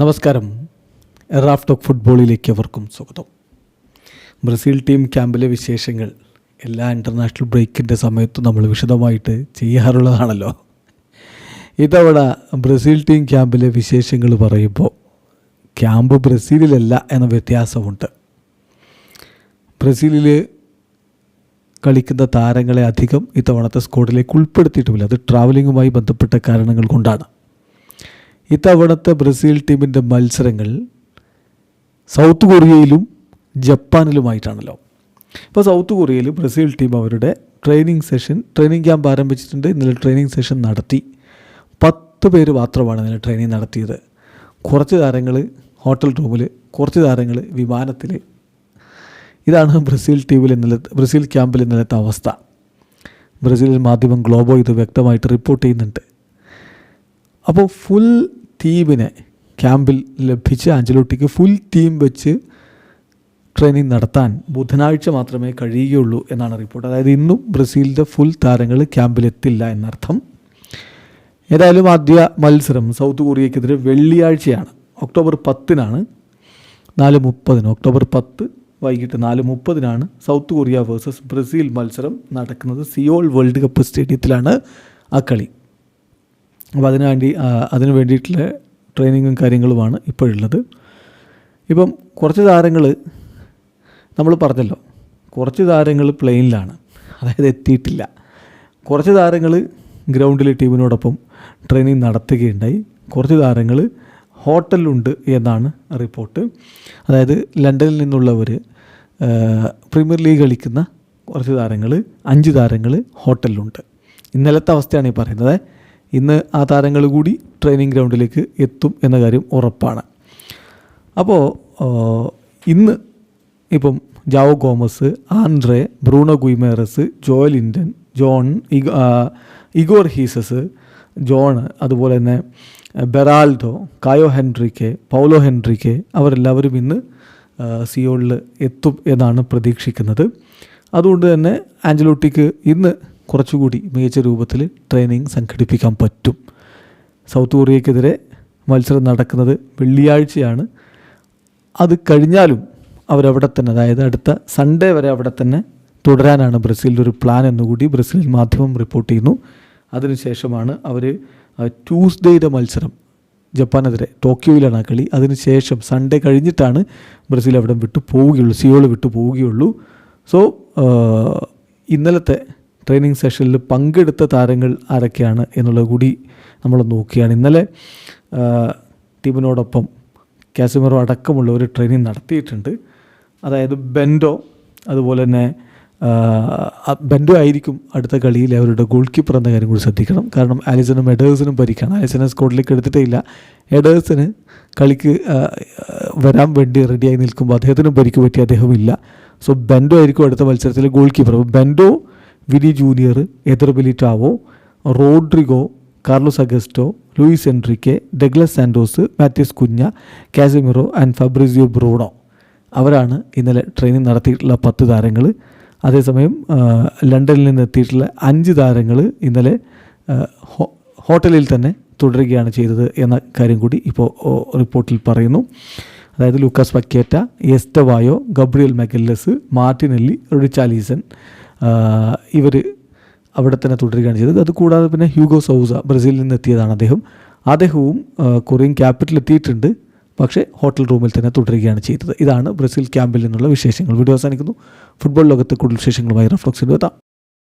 നമസ്കാരം. റാഫ് ഫുട്ബോളിലേക്ക് അവർക്കും സ്വാഗതം. ബ്രസീൽ ടീം ക്യാമ്പിലെ വിശേഷങ്ങൾ എല്ലാ ഇന്റർനാഷണൽ ബ്രേക്കിന്റെ സമയത്തും നമ്മൾ വിശദമായിട്ട് ചെയ്യാറുള്ളതാണല്ലോ. ഇതവണ ബ്രസീൽ ടീം ക്യാമ്പിലെ വിശേഷങ്ങൾ പറയുമ്പോൾ ക്യാമ്പ് ബ്രസീലിലല്ല എന്ന വ്യത്യാസമുണ്ട്. ബ്രസീലിൽ കളിക്കുന്ന താരങ്ങളെ അധികം ഇത്തവണത്തെ സ്ക്വാഡിലേക്ക് ഉൾപ്പെടുത്തിയിട്ടുമില്ല. അത് ട്രാവലിങ്ങുമായി ബന്ധപ്പെട്ട കാരണങ്ങൾ കൊണ്ടാണ്. ഇത്തവണത്തെ ബ്രസീൽ ടീമിന്റെ മത്സരങ്ങൾ സൗത്ത് കൊറിയയിലും ജപ്പാനിലുമായിട്ടാണല്ലോ. ഇപ്പോൾ സൗത്ത് കൊറിയയിൽ ബ്രസീൽ ടീം അവരുടെ ട്രെയിനിങ് സെഷൻ ട്രെയിനിങ് ക്യാമ്പ് ആരംഭിച്ചിട്ടുണ്ട്. ഇന്നലെ ട്രെയിനിങ് സെഷൻ നടത്തി. പത്ത് പേര് മാത്രമാണ് ഇന്നലെ ട്രെയിനിങ് നടത്തിയത്. കുറച്ച് താരങ്ങൾ ഹോട്ടൽ റൂമിൽ കുറച്ച് താരങ്ങൾ വിമാനത്തിൽ ഇതാണ് ബ്രസീൽ ടീമിൽ ഇന്നലെ ബ്രസീൽ ക്യാമ്പിൽ ഇന്നലത്തെ അവസ്ഥ. ബ്രസീലിൽ മാധ്യമം ഗ്ലോബോ ഇത് വ്യക്തമായിട്ട് റിപ്പോർട്ട് ചെയ്യുന്നുണ്ട്. അപ്പോൾ ഫുൾ ടീമിനെ ക്യാമ്പിൽ ലഭിച്ച അഞ്ചലോട്ടിക്ക് ഫുൾ ടീം വെച്ച് ട്രെയിനിങ് നടത്താൻ ബുധനാഴ്ച മാത്രമേ കഴിയുകയുള്ളൂ എന്നാണ് റിപ്പോർട്ട് അതായത് ഇന്നും ബ്രസീലിന്റെ ഫുൾ താരങ്ങൾ ക്യാമ്പിലെത്തില്ല എന്നർത്ഥം. ഏതായാലും ആദ്യ മത്സരം സൗത്ത് കൊറിയക്കെതിരെ വെള്ളിയാഴ്ചയാണ്. ഒക്ടോബർ പത്തിനാണ് നാല് മുപ്പതിന്. ഒക്ടോബർ പത്ത് വൈകിട്ട് നാല് മുപ്പതിനാണ് സൗത്ത് കൊറിയ വേഴ്സസ് ബ്രസീൽ മത്സരം നടക്കുന്നത്. സിയോൾ വേൾഡ് കപ്പ് സ്റ്റേഡിയത്തിലാണ് ആ കളി. അപ്പോൾ അതിനു വേണ്ടി അതിന് വേണ്ടിയിട്ടുള്ള ട്രെയിനിങ്ങും കാര്യങ്ങളുമാണ് ഇപ്പോഴുള്ളത്. ഇപ്പം കുറച്ച് താരങ്ങൾ നമ്മൾ പറഞ്ഞല്ലോ കുറച്ച് താരങ്ങൾ പ്ലെയിനിലാണ് അതായത് എത്തിയിട്ടില്ല. കുറച്ച് താരങ്ങൾ ഗ്രൗണ്ടിൽ ടീമിനോടൊപ്പം ട്രെയിനിങ് നടത്തുകയുണ്ടായി. കുറച്ച് താരങ്ങൾ ഹോട്ടലിലുണ്ട് എന്നാണ് റിപ്പോർട്ട്. അതായത് ലണ്ടനിൽ നിന്നുള്ളവർ പ്രീമിയർ ലീഗ് കളിക്കുന്ന കുറച്ച് താരങ്ങൾ അഞ്ച് താരങ്ങൾ ഹോട്ടലിലുണ്ട്. ഇന്നലത്തെ അവസ്ഥയാണ് ഈ പറയുന്നത്. ഇന്ന് ആ താരങ്ങൾ കൂടി ട്രെയിനിങ് ഗ്രൗണ്ടിലേക്ക് എത്തും എന്ന കാര്യം ഉറപ്പാണ്. അപ്പോൾ ഇന്ന് ഇപ്പം Joao Gomes Andre Bruno Guimaraes Joelinton John Igor Jesus John അതുപോലെ തന്നെ ബെറാൾഡോ കായോ ഹെൻറിക്കെ പൗലോ ഹെൻറിക്കെ അവരെല്ലാവരും ഇന്ന് സിയോളിൽ എത്തും എന്നാണ് പ്രതീക്ഷിക്കുന്നത്. അതുകൊണ്ട് തന്നെ ആഞ്ചലോട്ടിക്ക് ഇന്ന് കുറച്ചുകൂടി മികച്ച രൂപത്തിൽ ട്രെയിനിങ് സംഘടിപ്പിക്കാൻ പറ്റും. സൗത്ത് കൊറിയക്കെതിരെ മത്സരം നടക്കുന്നത് വെള്ളിയാഴ്ചയാണ്. അത് കഴിഞ്ഞാലും അവരവിടെ തന്നെ അതായത് അടുത്ത സൺഡേ വരെ അവിടെ തന്നെ തുടരാനാണ് ബ്രസീലിന്റെ ഒരു പ്ലാൻ എന്നുകൂടി ബ്രസീൽ മാധ്യമം റിപ്പോർട്ട് ചെയ്യുന്നു. അതിനുശേഷമാണ് അവർ ട്യൂസ്ഡേയുടെ മത്സരം ജപ്പാനെതിരെ ടോക്കിയോയിലാണ് ആ കളി. അതിനുശേഷം സൺഡേ കഴിഞ്ഞിട്ടാണ് ബ്രസീൽ അവിടെ വിട്ടു പോവുകയുള്ളൂ സിയോൾ വിട്ടു പോവുകയുള്ളൂ. സോ ഇന്നലത്തെ ട്രെയിനിങ് സെഷനിൽ പങ്കെടുത്ത താരങ്ങൾ ആരൊക്കെയാണ് എന്നുള്ളത് കൂടി നമ്മൾ നോക്കുകയാണ് ഇന്നലെ ടീമിനോടൊപ്പം കാസിമറോ അടക്കമുള്ള ഒരു ട്രെയിനിങ് നടത്തിയിട്ടുണ്ട്. അതായത് ബെൻഡോ അതുപോലെ തന്നെ ബെൻഡോ ആയിരിക്കും അടുത്ത കളിയിൽ അവരുടെ ഗോൾ കീപ്പർ എന്ന കാര്യം കൂടി ശ്രദ്ധിക്കണം. കാരണം ആലിസനും എഡേഴ്സിനും പരിക്കാണ് ആലിസനെ സ്കോഡിലേക്ക് എടുത്തിട്ടേ ഇല്ല. എഡേഴ്സിന് കളിക്ക് വരാൻ വേണ്ടി റെഡിയായി നിൽക്കുമ്പോൾ അദ്ദേഹത്തിന് പരിക്ക് പറ്റി അദ്ദേഹമില്ല സോ ബെൻഡോ ആയിരിക്കും അടുത്ത മത്സരത്തിലെ goalkeeper Bento Vini Junior Eder Militao Rodrygo Carlos Augusto Luiz Henrique Douglas Santos Matheus Cunha Casemiro and Fabrizio Bruno. അവരാണ് ഇന്നലെ ട്രെയിനിങ് നടത്തിയിട്ടുള്ള പത്ത് താരങ്ങൾ അതേസമയം ലണ്ടനിൽ നിന്ന് എത്തിയിട്ടുള്ള അഞ്ച് താരങ്ങൾ ഇന്നലെ ഹോട്ടലിൽ തന്നെ തുടരുകയാണ് ചെയ്തത് എന്ന കാര്യം കൂടി ഇപ്പോൾ റിപ്പോർട്ടിൽ പറയുന്നു. അതായത് Lucas Paqueta Estevao Gabriel Magalhaes Martinelli Richarlison ഇവർ അവിടെ തന്നെ തുടരുകയാണ് ചെയ്തത്. അതുകൂടാതെ പിന്നെ ഹ്യൂഗോ സൗസ ബ്രസീലിൽ നിന്ന് എത്തിയതാണ് അദ്ദേഹം. അദ്ദേഹവും കൊറിയൻ ക്യാപിറ്റൽ എത്തിയിട്ടുണ്ട്. പക്ഷേ ഹോട്ടൽ റൂമിൽ തന്നെ തുടരുകയാണ് ചെയ്തത്. ഇതാണ് ബ്രസീൽ ക്യാമ്പിൽ നിന്നുള്ള വിശേഷങ്ങൾ. വീഡിയോ അവസാനിക്കുന്നു. ഫുട്ബോൾ ലോകത്തെ കൂടുതൽ വിശേഷങ്ങളുമായി റഫ്ലോക്സിന്റെ എത്താം.